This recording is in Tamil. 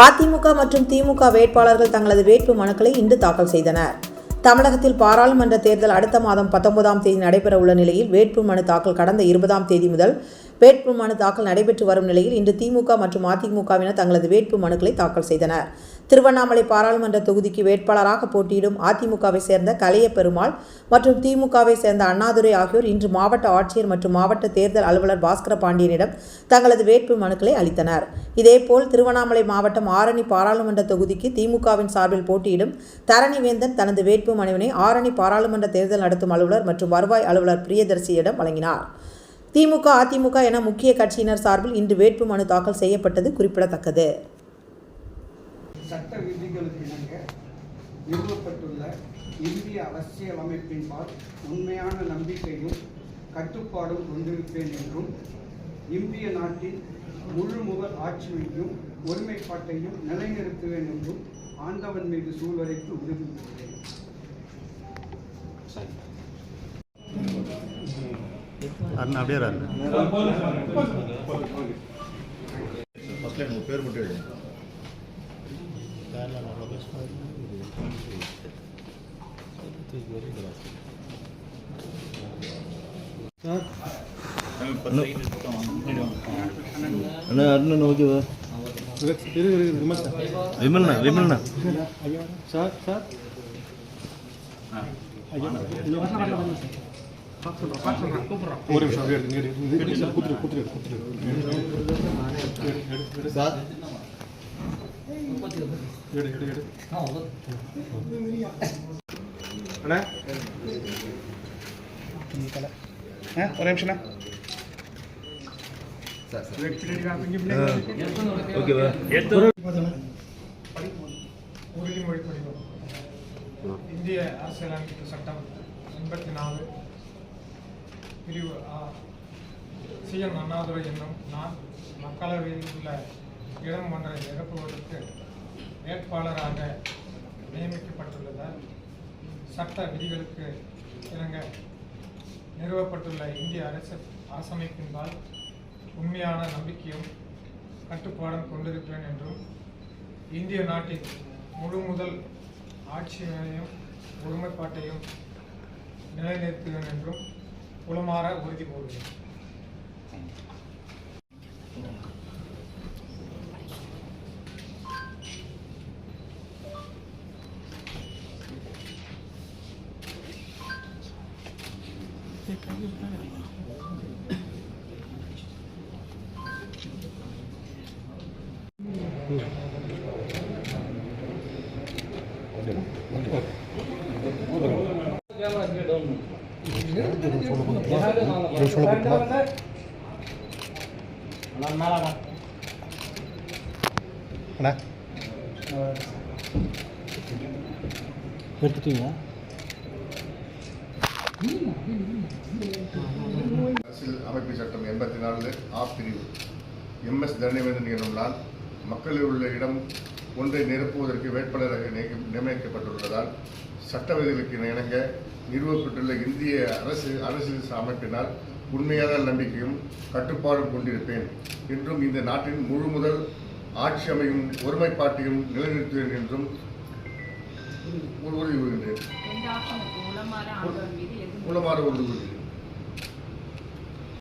அதிமுக மற்றும் திமுக வேட்பாளர்கள் தங்களது வேட்பு மனுக்களை இன்று தாக்கல் செய்தனர். தமிழகத்தில் பாராளுமன்ற தேர்தல் அடுத்த மாதம் பத்தொன்பதாம் தேதி நடைபெற உள்ள நிலையில் வேட்பு மனு தாக்கல் கடந்த இருபதாம் தேதி முதல் வேட்பு மனு தாக்கல் நடைபெற்று வரும் நிலையில் இன்று திமுக மற்றும் அதிமுகவினர் தங்களது வேட்பு மனுக்களை தாக்கல் செய்தனர். திருவண்ணாமலை பாராளுமன்ற தொகுதிக்கு வேட்பாளராக போட்டியிடும் அதிமுகவை சேர்ந்த கலைய பெருமாள் மற்றும் திமுகவை சேர்ந்த அண்ணாதுரை ஆகியோர் இன்று மாவட்ட ஆட்சியர் மற்றும் மாவட்ட தேர்தல் அலுவலர் பாஸ்கர பாண்டியனிடம் தங்களது வேட்பு மனுக்களை அளித்தனர். இதேபோல் திருவண்ணாமலை மாவட்டம் ஆரணி பாராளுமன்ற தொகுதிக்கு திமுகவின் சார்பில் போட்டியிடும் தரணிவேந்தன் தனது வேட்பு மனுவினை ஆரணி பாராளுமன்ற தேர்தல் நடத்தும் அலுவலர் மற்றும் வருவாய் அலுவலர் பிரியதர்சியிடம் வழங்கினார். திமுக அதிமுக என முக்கிய கட்சியினர் சார்பில் இன்று வேட்பு மனு தாக்கல் செய்யப்பட்டது குறிப்பிடத்தக்கது. சட்ட விதிகளுக்கு இணங்க நிறுவப்பட்டுள்ள இந்திய அரசியலமைப்பின்பால் உண்மையான நம்பிக்கையும் கட்டுப்பாடும் கொண்டிருப்பேன் என்றும் இந்திய நாட்டின் முழு முதல் ஆட்சியையும் ஒருமைப்பாட்டையும் நிலைநிறுத்துவேன் என்றும் ஆண்டவன் மீது சூழ்வரைக்கு உறுதி கூறுகிறேன் అన్న అదే రాదు పేరు పుట్టాడు అన్న అన్న నోకేదా విమల్నా విమల్నా సార్ సార్ ஒரு நிமிஷம் அப்படியே எடுங்க, எடுங்க. சார், கூத்துரு, கூத்துரு, கூத்துரு. அண்ணா ஒரு நிமிஷம்ண்ணா ஓகேவா உறுதிமொழி படிவம் இந்திய அரசியலமைப்பு சட்டம் எண்பத்தி நாலு பிரிவு ஆ சி என் அண்ணாதுரை என்னும் நான் மக்களவையில் உள்ள இடம் ஒன்றை நிரப்புவதற்கு வேட்பாளராக நியமிக்கப்பட்டுள்ளதால் சட்ட விதிகளுக்கு இணங்க நிறுவப்பட்டுள்ள இந்திய அரசு அரசமைப்பின்பால் உண்மையான நம்பிக்கையும் கட்டுப்பாடும் கொண்டிருப்பேன் என்றும் இந்திய நாட்டின் முழு முதல் ஆட்சியையும் ஒருமைப்பாட்டையும் நிலைநிறுத்துவேன் என்றும் உளமாற உறுதி கூறுகிறேன் ஒரு அண்ணா எடுத்துட்டீங்களா அரசியல் அமைப்பு சட்டம் எண்பத்தி நாலு ஆ பிரிவு. எம்எஸ் தண்டவேந்தன் எனும் நான் மக்களில் உள்ள இடம் ஒன்றை நிரப்புவதற்கு வேட்பாளராக நியமி- நியமிக்கப்பட்டுள்ளதால் சட்ட விதிகளுக்கு இணங்க நிறுவப்பட்டுள்ள இந்திய அரசு அரசியல் அமைப்பினால் உண்மையான நம்பிக்கையும் கட்டுப்பாடும் கொண்டிருப்பேன். என்றும் இந்த நாட்டின் முழு முதல் ஆட்சி அமையும் ஒருமைப்பாட்டையும் நிலைநிறுத்துவேன் என்றும் உறுதி கூறுகின்றேன். உளமாற உறுதி கூறுகிறேன்.